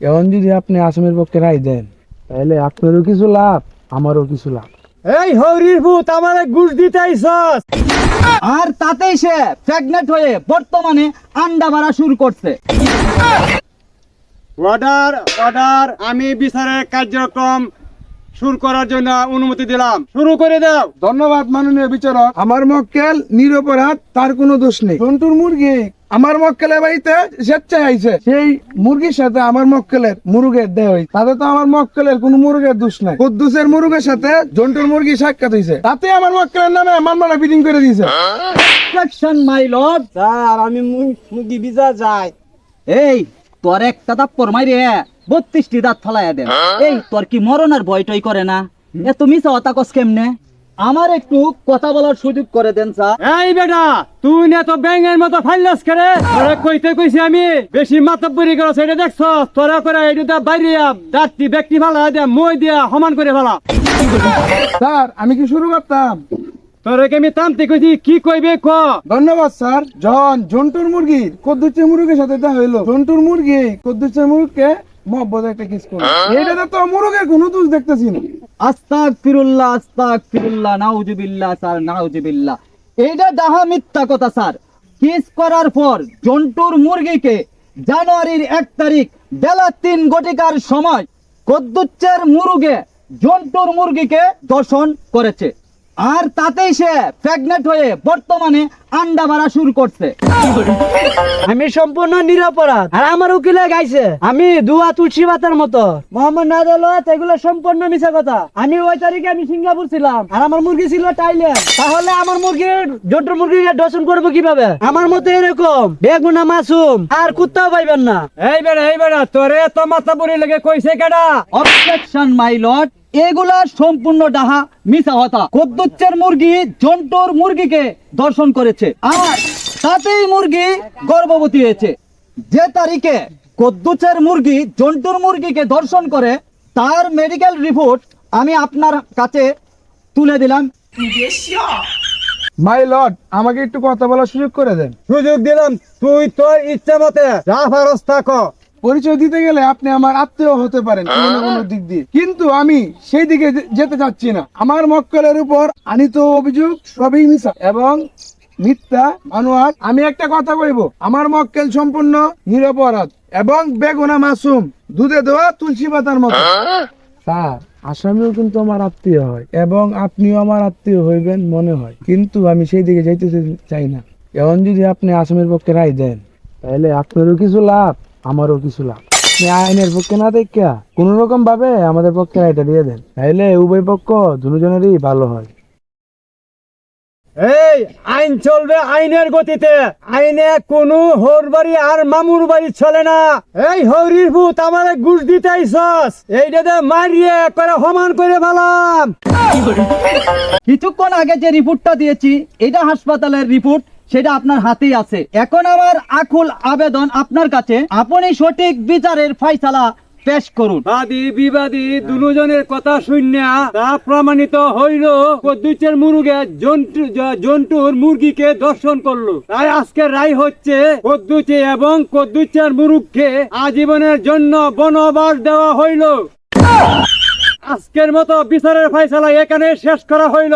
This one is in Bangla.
এখন যদি আপনি আসামের পক্ষে রায় দেন তাহলে আপনারও কিছু লাভ আমারও কিছু লাভ। এই হরির ভূত আমারে ঘুষ দিতে আইসস। আর তাতেই সে প্রেগনেন্ট হয়ে বর্তমানে আন্ডা মারা শুরু করছে। অর্ডার অর্ডার আমি বিচারের কার্যক্রম শুরু করার জন্য অনুমতি দিলাম। শুরু করে দাও। ধন্যবাদ মাননীয় বিচারক। আমার মক্কেল নিরপরাধ তার কোনো দোষ নেই। জন্তুর মুরগি আমার মক্কেলের বাড়িতে স্বেচ্ছায় আইছে। সেই মুরগির সাথে আমার মক্কেলের মুরগের দেহ হয়েছে তাতে তো আমার মক্কেলের কোনো মুরগের দোষ নাই। কুদ্দুসের মুরগের সাথে জন্তুর মুরগি সাক্ষাৎ হয়েছে তাতে আমার মক্কেলের নামে মামলাটা বিডিং করে দিয়েছে। মাই লর্ড স্যার আমি মুরগি ভিজা যাই এই তোর একটা দাপ্পর মাইরে বত্রিশটি দাঁত ফলাইয়া দেন এই তোর কি মরণের ভয় টয় করে না? এত মিশা হতা কস কেমনে? আমার একটু কথা বলার সুযোগ করে দেন স্যার। এই বেটা তুই না তো ব্যাঙের মতো ফাইলাস করে তোরা কইতে কইছি আমি বেশি মাতব্বরি করো সেটা দেখছ তোরা করে এটা বাইরে দাঁতটি ব্যক্তি ভালো দিয়া মই দিয়া সমান করে ভালো স্যার আমি কি শুরু করতাম? তোরে কি আমি তামতে কইছি? কি কইবে ক? ধন্যবাদ স্যার। জন জন্টুর মুরগি কদ্দুচের মুরগির সাথে দেখা হইল। জন্টুর মুরগি কদ্দুচের মুরগিকে মহব্বত একটা কিস করল। এইটাতে তো মুরগের কোনো দোষ দেখতেছি না। আস্তাক ফিরুল্লাহ আস্তাক ফিরুল্লাহ নাউজুবিল্লাহ স্যার, নাউজুবিল্লাহ। এইটা ডাহা মিথ্যা কথা স্যার। কিস করার পর জন্টুর মুরগিকে জানুয়ারির এক তারিখ বেলা তিন ঘটিকার সময় কদ্দুচ্চের মুরুগে জন্টুর মুরগিকে দর্শন করেছে। আর তাতেই সে প্রেগনেন্ট হয়ে বর্তমানে আন্ডা মারা শুরু করছে। আমি সম্পূর্ণ নিরপরাধ। আর আমার উকিলে গাইছে আমি দুয়া তুলসী পাতার মতো। মোহাম্মদ নাজালত এগুলো সম্পূর্ণ মিশা কথা। আমি ওই তারিখে আমি সিঙ্গাপুর ছিলাম আর আমার মুরগি ছিল টাইল্যান্ড তাহলে আমার মুরগির জন্টুর মুরগিকে দর্শন করব কীভাবে? আমার মতো এরকম বেগুনা মাসুম আর কুত্তাও পাইবেন না। এই বেড়া এই বেড়া তোরে তো মাথা মাতাবরি লেগে কইছে কেডা? অবজেকশন মাই লর্ড এগুলা সম্পূর্ণ ডাহা মিশা হতা কদ্দুচ্চের মুরগি জন্টুর মুরগিকে দর্শন করেছে। আর তাতেই মুরগি গর্ভবতী হয়েছে। যে তারিখে কদ্দুচের মুরগি জন্টুর মুরগিকে দর্শন করে তার মেডিকেল রিপোর্ট আমি আপনার কাছে তুলে দিলাম। মাই লর্ড আমাকে একটু কথা বলার সুযোগ করে দেন। সুযোগ দিলাম। তুই তোর ইচ্ছা মতে তা কর। পরিচয় দিতে গেলে আপনি আমার আত্মীয় হতে পারেন কোনো না কোনো দিক দিয়ে। কিন্তু আমি সেই দিকে যেতে চাচ্ছি না। আমার মক্কলের উপর আনিত অভিযোগ সবই মিশা এবং মিথ্যা মানুয়ার। আমি একটা কথা কইব আমার মক্কেল সম্পূর্ণ নিরপরাধ এবং বেগুনা মাসুম দুধে দেওয়া তুলসী পাতার মতো। স্যার আসামিও কিন্তু আমার আত্মীয় হয় এবং আপনিও আমার আত্মীয় হইবেন মনে হয়। কিন্তু আমি সেই দিকে যাইতে চাই না। এখন যদি আপনি আসামের পক্ষে রায় দেন তাহলে আপনারও কিছু লাভ। আমারও কিছু লাভ। আইনের পক্ষে না দেখা কোন রকম ভাবে আমাদের পক্ষে এটা দিয়ে দেন। তাইলে উভয় পক্ষ দুজনেরই ভালো হয়। এই আইন চলবে আইনের গতিতে। আইনে কোনো হোর বাড়ি আর মামুর বাড়ি চলে না। এই হরির ভূত আমার ঘুষ দিতে আইসস। এইটাতে মারিয়ে করে সমান করে ভালাম কিছুক্ষণ আগে যে রিপোর্টটা দিয়েছি এটা হাসপাতালের রিপোর্ট। সেটা আপনার হাতেই আছে। এখন আমার আকুল আবেদন আপনার কাছে। আপনি সঠিক বিচারের ফয়সালা পেশ করুন। বাদী বিবাদী দুজনের কথা শুনিয়া তা প্রমাণিত হইল, কদ্দুচের মুরগে জন্টু জ- জন্তুর মুরগিকে দর্শন করল। তাই আজকের রায় হচ্ছে, কদ্দুচে এবং কদ্দুচের মুরগকে আজীবনের জন্য বনবাস দেওয়া হইল। আজকের মতো বিচারের ফয়সালা এখানে শেষ করা হইল।